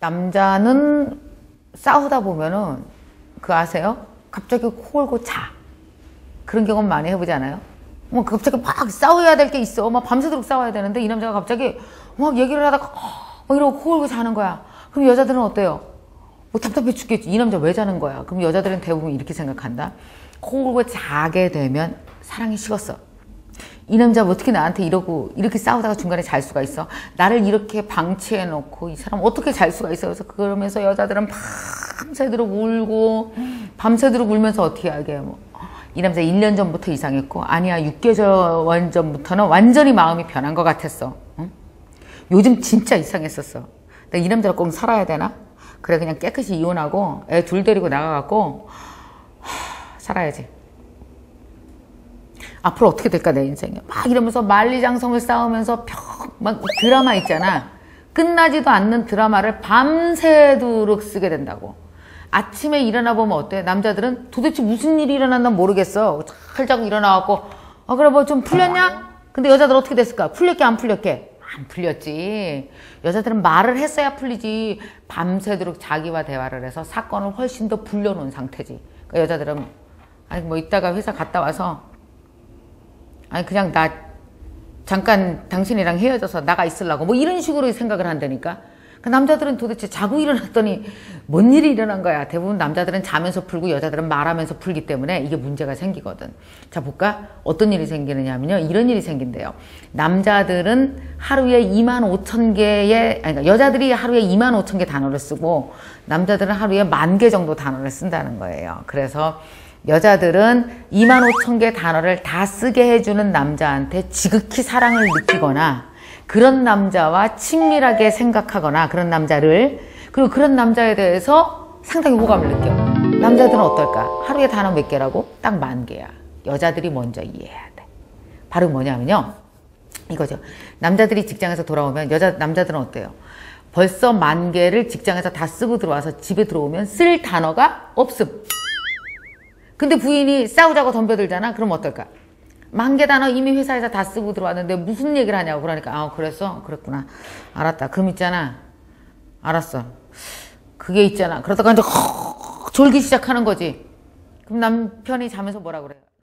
남자는 싸우다 보면은 그 아세요? 갑자기 코 골고 자. 그런 경험 많이 해보지 않아요? 뭐 갑자기 막 싸워야 될 게 있어. 막 밤새도록 싸워야 되는데 이 남자가 갑자기 막 얘기를 하다가 막 이러고 코 골고 자는 거야. 그럼 여자들은 어때요? 뭐 답답해 죽겠지. 이 남자 왜 자는 거야? 그럼 여자들은 대부분 이렇게 생각한다. 코 골고 자게 되면 사랑이 식었어. 이 남자 가 어떻게 나한테 이러고 이렇게 싸우다가 중간에 잘 수가 있어? 나를 이렇게 방치해 놓고 이 사람 어떻게 잘 수가 있어? 그래서 그러면서 여자들은 밤새도록 울고 밤새도록 울면서 어떻게 하게 뭐. 이 남자 1년 전부터 이상했고 아니야 6개월 전부터는 완전히 마음이 변한 것 같았어. 응? 요즘 진짜 이상했었어. 이 남자랑 꼭 살아야 되나? 그래 그냥 깨끗이 이혼하고 애 둘 데리고 나가갖고 하, 살아야지. 앞으로 어떻게 될까 내 인생이. 막 이러면서 만리장성을 쌓으면서 막 드라마 있잖아. 끝나지도 않는 드라마를 밤새도록 쓰게 된다고. 아침에 일어나 보면 어때? 남자들은 도대체 무슨 일이 일어났나 모르겠어. 잘 자고 일어나갖고 아 그래 뭐 좀 풀렸냐? 근데 여자들 어떻게 됐을까? 풀렸게 안 풀렸게? 안 풀렸지. 여자들은 말을 했어야 풀리지. 밤새도록 자기와 대화를 해서 사건을 훨씬 더 불려놓은 상태지. 그러니까 여자들은 아니 뭐 이따가 회사 갔다 와서 아니 그냥 나 잠깐 당신이랑 헤어져서 나가 있으려고 뭐 이런 식으로 생각을 한다니까? 그 남자들은 도대체 자고 일어났더니 뭔 일이 일어난 거야? 대부분 남자들은 자면서 풀고 여자들은 말하면서 풀기 때문에 이게 문제가 생기거든. 자 볼까? 어떤 일이 생기느냐면요. 이런 일이 생긴대요. 남자들은 하루에 2만 5천 개의 아니 그러니까 여자들이 하루에 2만 5천 개 단어를 쓰고 남자들은 하루에 만 개 정도 단어를 쓴다는 거예요. 그래서 여자들은 2만 5천 개 단어를 다 쓰게 해주는 남자한테 지극히 사랑을 느끼거나 그런 남자와 친밀하게 생각하거나 그런 남자를 그리고 그런 남자에 대해서 상당히 호감을 느껴 남자들은 어떨까? 하루에 단어 몇 개라고? 딱 만 개야 여자들이 먼저 이해해야 돼 바로 뭐냐면요 이거죠 남자들이 직장에서 돌아오면 여자 남자들은 어때요? 벌써 만 개를 직장에서 다 쓰고 들어와서 집에 들어오면 쓸 단어가 없음 근데 부인이 싸우자고 덤벼들잖아. 그럼 어떨까? 만개 단어 이미 회사에서 다 쓰고 들어왔는데 무슨 얘기를 하냐고 그러니까 아 그랬어? 그랬구나. 알았다. 그럼 있잖아. 알았어. 그게 있잖아. 그러다가 이제 졸기 시작하는 거지. 그럼 남편이 자면서 뭐라 그래요?